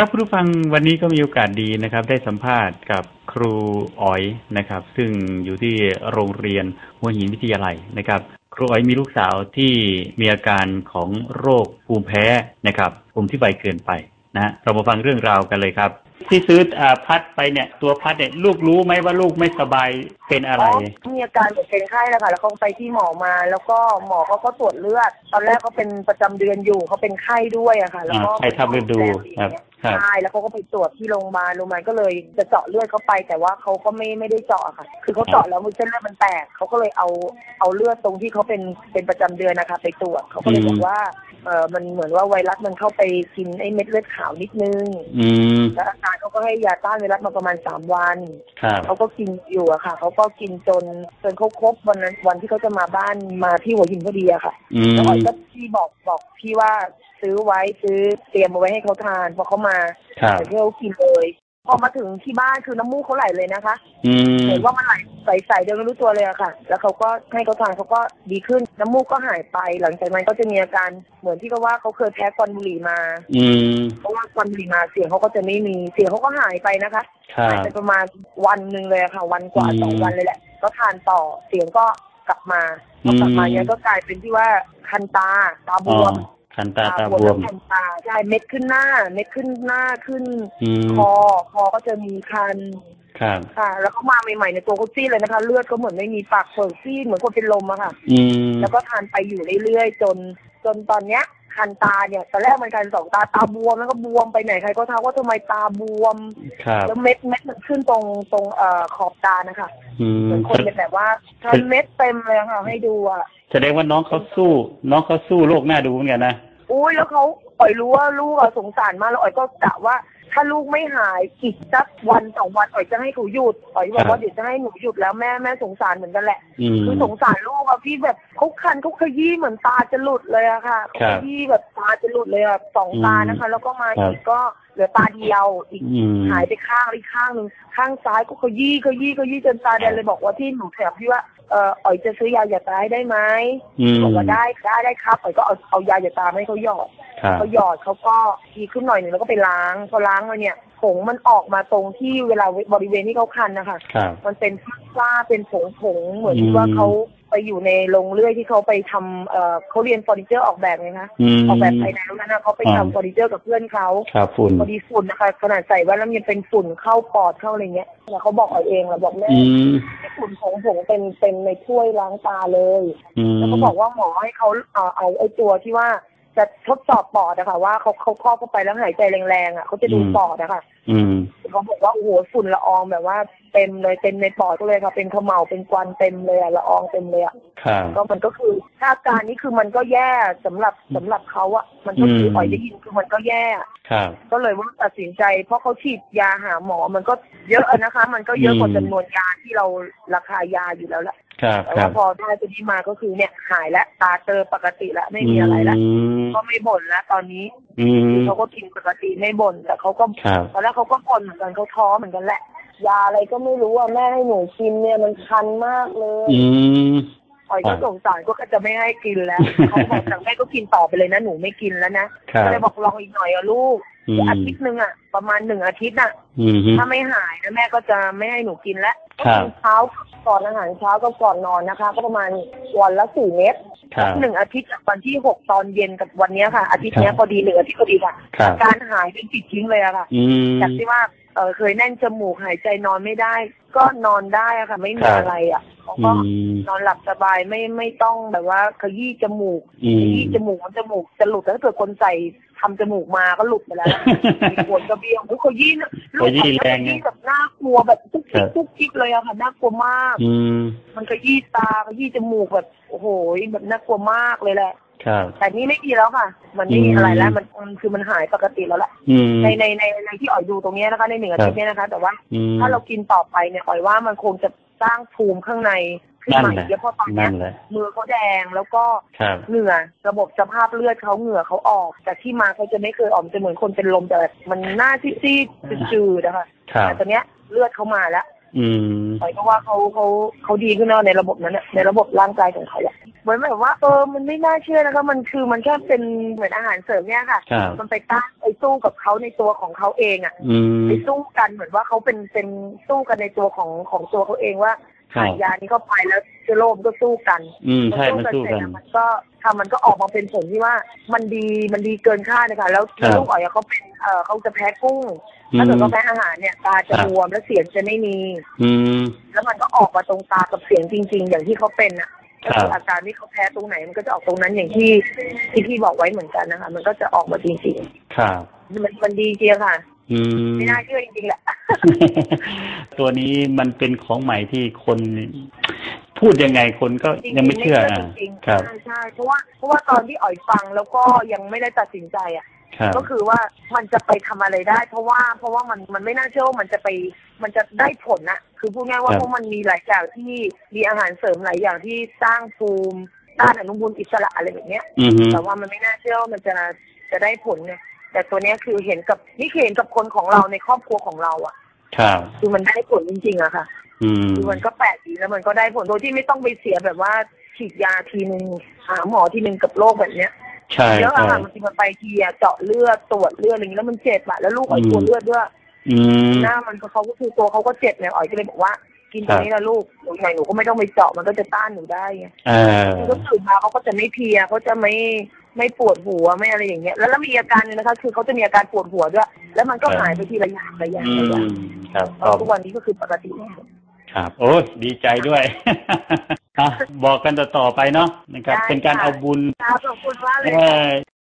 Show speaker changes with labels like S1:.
S1: ครับผู้ฟังวันนี้ก็มีโอกาสดีนะครับ ได้สัมภาษณ์กับครูอ๋อยนะครับ ซึ่งอยู่ที่โรงเรียนหัวหินวิทยาลัยนะครับ ครูอ๋อยมีลูกสาวที่มีอาการของโรคภูมิแพ้นะครับภูมิที่ใบเกินไปนะเรามาฟังเรื่องราวกันเลยครับ ที่ซื้ออาพัดไปเนี่ย ตัวพัดเนี่ยลูกรู้ไหมว่าลูกไม่สบายเป็นอะไร
S2: มีอาการเหมือนเป็นไข้แล้วค่ะแล้วเขาไปที่หมอมา แล้วก็หมอเขาก็ตรวจเลือด ตอนแรกเขาเป็นประจำเดือนอยู่เขาเป็นไข้ด้วยอะค่ะ แล้วก็
S1: อ่าไข้ทับฤดูครับครับ
S2: ใช่แล้วเขาก็ไปตรวจที่โรงพยาบาลโรงพยาบาลก็เลยจะเจาะเลือดเขาไป แต่ว่าเขาก็ไม่ไม่ได้เจาะอะค่ะ คือเขาเจาะแล้วมันเส้นเลือดมันแตกเขาก็เลยเอาเอาเลือดตรงที่เขาเป็นเป็นประจำเดือนนะคะ ไปตรวจเขาก็เลยบอกว่า เออมันเหมือนว่าไวรัสมันเข้าไปกินไอ้เม็ดเลือดขาวนิดนึง
S1: อืม
S2: แล้วอาจารย์เขาก็ให้ยาต้านไวรัสมาประมาณสามวัน
S1: ครับ
S2: เขาก็กินอยู่อะค่ะเขาก็กินจนจนเขาครบวันนั้นวันที่เขาจะมาบ้านมาที่หัวหินพอดีอะค่ะ
S1: อื
S2: แล้วอ๋อย
S1: ม
S2: ก็พี่บอกบอกพี่ว่าซื้อไว้ซื้อเตรียมเอาไว้ให้เขาทานพอเขามา
S1: ครับ
S2: แต่ที่เขากินเลย พอมาถึงที่บ้านคือน้ำมูกเขาไหลเลยนะคะ
S1: อืม
S2: เห็นว่ามันไหลใสๆโดยไม่รู้ตัวเลยอะค่ะ แล้วเขาก็ให้เขาทานเขาก็ดีขึ้นน้ำมูกก็หายไป หลังจากนั้นก็จะมีอาการเหมือนที่เขาว่าเขาเคยแพ้ควันบุหรี่มา
S1: อืม
S2: เพราะว่าควันบุหรี่มาเสียงเขาก็จะไม่มีเสียงเขาก็หายไปนะคะ
S1: ครั
S2: หาย
S1: บ
S2: ไปประมาณวันหนึ่งเลยอะค่ะ วันกว่า
S1: อืม
S2: สองวันเลยแหละ ก็ทานต่อเสียงก็กลับมาพอกลับมา
S1: อืม
S2: เนี่ยก็กลายเป็นที่ว่าคันตาตาบ
S1: อ๋อ
S2: วม
S1: คันตาตาบวม
S2: แผ่นตาใช่เม็ดขึ้นหน้า เม็ดขึ้นหน้าขึ้น
S1: อืม
S2: คอคอก็จะมีคัน
S1: ครับ
S2: ค่ะ แล้วก็มาใหม่ๆในตัวเขาซีดเลยนะคะ เลือดก็เหมือนไม่มีปากเปิดซีดเหมือนคนเป็นลมอะค่ะ
S1: อืม
S2: แล้วก็ทานไปอยู่เรื่อยๆจน จนตอนเนี้ย คันตาเนี่ยตอนแรกมันคันสองตาตาบวมแล้วก็บวมไปไหนใครก็ทักว่าทำไมตาบวม
S1: ครับ
S2: แล้วเม็ดเม็ดมันขึ้นตรงตรงเอ่อขอบตานะคะ
S1: อื
S2: เห
S1: ม
S2: มือนคนเป็นแบบว่าคันเม็ดเต็มเลยค่ะให้ดูอะ
S1: แสดงว่าน้องเขาสู้ น้องเขาสู้โลกหน้าดูเหมือนกันนะ
S2: อุ้ยแล้วเขาอ่อยรู้ว่าลูกอะสงสารมากแล้วอ่อยก็กะว่า ถ้าลูกไม่หายอีกสักวันสองวันอ่อยจะให้เขาหยุดอ่อยบอ
S1: ครั
S2: ก
S1: บ
S2: ว่าเดี๋ยวจะให้หนูหยุดแล้วแม่แม่สงสารเหมือนกันแหละ
S1: อืม
S2: คือสงสารลูกอะพี่แบบเขาคันเขาขยี้เหมือนตาจะหลุดเลยอะค่ะ
S1: ครั
S2: เขา
S1: บ
S2: ขยี้แบบตาจะหลุดเลยอะสองตา
S1: อืม
S2: นะคะ แล้วก็มา
S1: ครับ
S2: อีกก็ เหลือตาเดียวอีก
S1: อืม
S2: หายไปข้างอีกข้างหนึ่งข้างซ้ายก็ขยี้ขยี้ขยี้จนตาแดงเลยบอกว่าที่หนูแถบพี่ว่าเอออ๋อยจะซื้อยาหยาดตาให้ได้ไหม
S1: อืม
S2: บอกว่าได้ได้ได้ครับอ๋อยก็เอาเอายาหยาดตามาให้เขาหยอด
S1: ครับ
S2: เขาหยอดเขาก็ดีขึ้นหน่อยหนึ่งแล้วก็ไปล้างพอล้างมาเนี่ย ผงมันออกมาตรงที่เวลาบริเวณที่เขาคันนะคะ
S1: ครับ
S2: มันเป็นฝ้าเป็นผงผงๆเหมือน
S1: อืม
S2: ว่าเขาไปอยู่ในโรงเลื่อยที่เขาไปทำเอ่อเขาเรียนเฟอร์นิเจอร์ออกแบบไงคะ
S1: อืม
S2: ออกแบบภายในแล้วนะเขาไป
S1: อ่า
S2: ทำเฟอร์นิเจอร์กับเพื่อนเขา
S1: ครับฝุ่น
S2: พอดีฝุ่นนะคะขนาดใส่แว่นแล้วยังเป็นฝุ่นเข้าปอดเข้าอะไรเงี้ยแล้วเขาบอกเอาเองเราบอกแม่
S1: อืม
S2: ฝุ่นผงผงๆเป็นเป็นในถ้วยล้างตาเลย
S1: อืม
S2: แล้วเขาบอกว่าหมอให้เขาเอาเอาไอ้ตัวที่ว่า จะทดสอบปอดอะค่ะ ว่าเขาเขาครอบเข้าไปแล้วหายใจแรงๆอะเขาจะดูปอดอะค่ะ
S1: อืม
S2: เขาบอกว่าโอ้โหฝุ่นละอองแบบว่าเต็มเลยเต็มในปอดก็เลยค่ะ เป็นเขมเหลาเป็นควันเต็มเลยอะละอองเต็มเลยอะ
S1: ครับ
S2: ก็มันก็คือถ้าอาการนี้คือมันก็แย่สำหรับสำหรับเขาอะมันก็คือ
S1: ม
S2: อ่อยได้ยินคือมันก็แย่อะ
S1: ครับ
S2: ก็เลยว่าตัดสินใจ เพราะเขาฉีดยาหาหมอมันก็เยอะนะคะ มันก็เยอะกว่า
S1: อืม
S2: จำนวนยาที่เราราคายาอยู่แล้วแหละ
S1: ครับ
S2: แต่
S1: ครั
S2: ว่า
S1: บ
S2: พอได้ตัวนี้มาก็คือเนี่ยหายแล้วตาเจอปกติแล้วไม่มีอะไรแล้ว
S1: ม
S2: ก็ไม่บ่นแล้วตอนนี้
S1: อืม
S2: เขาก็กินปกติไม่บ่นแต่เขาก็
S1: ครับ
S2: ตอนแรกเขาก็บ่นเหมือนกันเขาท้อเหมือนกันแหละยาอะไรก็ไม่รู้อะแม่ให้หนูกินเนี่ยมันคันมากเลย
S1: อืม
S2: อ๋อยก็สงสารก็จะไม่ให้กินแล้วเขาบอกแต่แม่ก็กินต่อไปเลยนะหนูไม่กินแล้วนะครับก็เลยบอกลองอีกหน่อยอะลูก
S1: อืม
S2: อาทิตย์หนึ่งอะ ประมาณหนึ่งอาทิตย์อะ
S1: อืม
S2: ถ้าไม่หายนะแม่ก็จะไม่ให้หนูกินแล้ว
S1: ครับ
S2: กินเช้าก่อนอาหารเช้ากับก่อนนอนนะคะ ก็ประมาณวันละสี่เม็ด
S1: ครับ
S2: หนึ่งอาทิตย์จากวันที่หกตอนเย็นกับวันเนี้ยค่ะ อาทิตย์เนี้
S1: ครั
S2: ย
S1: บ
S2: พอดีหนึ่งอาทิตย์พอดีค่ะ
S1: ครับ
S2: อาการหายเป็นปิดทิ้งเลยอะค่ะ
S1: อืม
S2: จากที่ว่า เออเคยแน่นจมูกหายใจนอนไม่ได้ ก็นอนได้อะค่ะ ไม่มี
S1: ครับ
S2: อะไรอะเขา
S1: อื
S2: ก็
S1: ม
S2: นอนหลับสบายไม่ไม่ต้องแบบว่าขยี้จมูก
S1: อื
S2: ข
S1: ม
S2: ยี้จมูกมันจมูกจะหลุดแต่ถ้าเกิดคนใส่ทำจมูกมาก็หลุดไปแล้วมีปวดกระเบียงโอ้ยขยี้นะลูก
S1: ขยี้แรง
S2: ข
S1: นะ
S2: ยี้แบบน่ากลัวแบบทุก
S1: ครั
S2: ทิก
S1: บ
S2: ทุกทิกเลยอะค่ะน่ากลัวมาก
S1: อืม
S2: มันขยี้ตาขยี้จมูกแบบโอ้โหแบบน่ากลัวมากเลยแหละ
S1: ครับ
S2: แต่นี่ไม่มีแล้วค่ะ มันไม่มี
S1: อืม
S2: อะไรแล้วมันมันคือมันหายปกติแล้วแหละ
S1: อืม
S2: ในในในในที่อ่อยดูตรงเนี้ยนะคะในหนึ่งอาทิตย์เนี้ยนะคะ แต่ว่า
S1: อืม
S2: ถ้าเรากินต่อไปเนี่ยอ่อยว่ามันคงจะสร้างภูมิข้างในขึ้น
S1: นั่น
S2: มา
S1: แห
S2: อี
S1: ละ
S2: กเยอะเพราะตอนเนี้
S1: นั่
S2: ย
S1: นแหละ
S2: มือเขาแดงแล้วก็
S1: ครับ
S2: เหงื่อระบบสภาพเลือดเขาเหงื่อเขาออก แต่ที่มาเขาจะไม่เคยออกมันจะเหมือนคนเป็นลมแต่แบบมันหน้าซีดๆจืดๆนะคะ
S1: ครับ
S2: แต่ตอนเนี้ยเลือดเขามาแล้ว
S1: อืม
S2: อ่อยก็ว่าเขาเขาเขาดีขึ้นแล้วในระบบนั้นน่ะในระบบร่างกายของเขาอะ มือนแบบว่าเออมันไม่น่าเชื่อนะคะมันคือมันแค่เป็นเหมือนอาหารเสริมเนี่ยค่ะ
S1: ครับ
S2: มันไปต้านไปสู้กับเขาในตัวของเขาเองอะ
S1: อืม
S2: ไปสู้กันเหมือนว่าเขาเป็นเป็นสู้กันในตัวของของตัวเขาเองว่า
S1: ครับ
S2: ขายยานี้เข้าไปแล้วเชื้อโรคมันก็สู้กัน
S1: อืม ใช่ มันสู้
S2: เสร็
S1: กั
S2: จ
S1: น
S2: แล้วมันก็ทำมันก็ออกมาเป็นผลที่ว่ามันดีมันดีเกินคาดนะคะแล้ว
S1: ครับ
S2: ลูกอ๋อยอะเขาเป็นเออเขาจะแพ้กุ้ง
S1: อื
S2: ถ้าเกิด
S1: ม
S2: เขาแพ้อาหารเนี่ยตาจะ
S1: ครับ
S2: บวมและเสียงจะไม่มี
S1: อืม
S2: แล้วมันก็ออกมาตรงตากับเสียงจริง ๆ อย่างที่เขาเป็นอะ
S1: ครั
S2: ก็
S1: บ
S2: คืออาการที่เขาแพ้ตรงไหนมันก็จะออกตรงนั้นอย่างที่ที่พี่บอกไว้เหมือนกันนะคะ มันก็จะออกมาจริง
S1: ครับ
S2: ๆมันมันดีจริงค่ะ
S1: อืม
S2: ไม่น่าเชื่อจริงๆแหละ
S1: ตัวนี้มันเป็นของใหม่ที่คนพูดยังไงคนก็
S2: จริงๆ
S1: ยังไม่เชื่อ
S2: จ
S1: อะ
S2: ริงๆ
S1: ครับ
S2: ใช่ใช่เพราะว่าเพราะว่าตอนที่อ๋อยฟังแล้วก็ยังไม่ได้ตัดสินใจอะ
S1: ครับ
S2: ก็คือว่ามันจะไปทำอะไรได้ เพราะว่าเพราะว่ามันมันไม่น่าเชื่อว่ามันจะไปมันจะได้ผลนะคือพูดง่ายว่า
S1: ครับ
S2: เพราะมันมีหลายอย่างที่มีอาหารเสริมหลายอย่างที่สร้างภูมิต้านอนุมูลอิสระอะไรแบบเนี้ย
S1: อือฮึ
S2: แต่ว่ามันไม่น่าเชื่อว่ามันจะจะได้ผลเนี่ยแต่ตัวเนี้ยคือเห็นกับนี่คือเห็นกับคนของเราในครอบครัวของเราอะ
S1: ครับ
S2: คือมันได้ผลจริงๆอะค่ะ
S1: อืม
S2: คือมันก็แปลกดีแล้วมันก็ได้ผลโดยที่ไม่ต้องไปเสียแบบว่าฉีดยาทีนึงหาหมอทีนึงกับโรคแบบเนี้ย
S1: ใช่
S2: แล้วอา
S1: ใช่
S2: หารบางทีมันไปทีอะเจาะเลือดตรวจเลือดอะไรอย่างนี้แล้วมันเจ็บอะแล้วลูกไอ้
S1: อืม
S2: ตัวเลือดด้วย
S1: อืม
S2: หน้ามันก็เขาก็คือตัวเขาก็เจ็บเนี่ยอ๋อยก็เลยบอกว่า กินตัวนี้นะลูกหนูไหนหนูก็ไม่ต้องไปเจาะมันก็จะต้านหนูได้ไง
S1: เออ
S2: ก็ตื่นมาเขาก็จะไม่เพลียเขาจะไม่ไม่ปวดหัวไม่อะไรอย่างเงี้ยแล้วแล้วมีอาการหนึงนะคะ คือเขาจะมีอาการปวดหัวด้วย แล้วมันก็หายไปทีละอย่างละอย่าง
S1: อื
S2: ละอย่าง
S1: ม ครับ
S2: แล้วทุกวันนี้ก็คือปกติแล้ว
S1: ครับ โอ้ยดีใจด้วย อะบอกกันต่อๆไปเนาะนะครับเป็นการเอาบุญ
S2: ครับขอบคุณมากเลย
S1: เอ่
S2: ค่ะ
S1: อ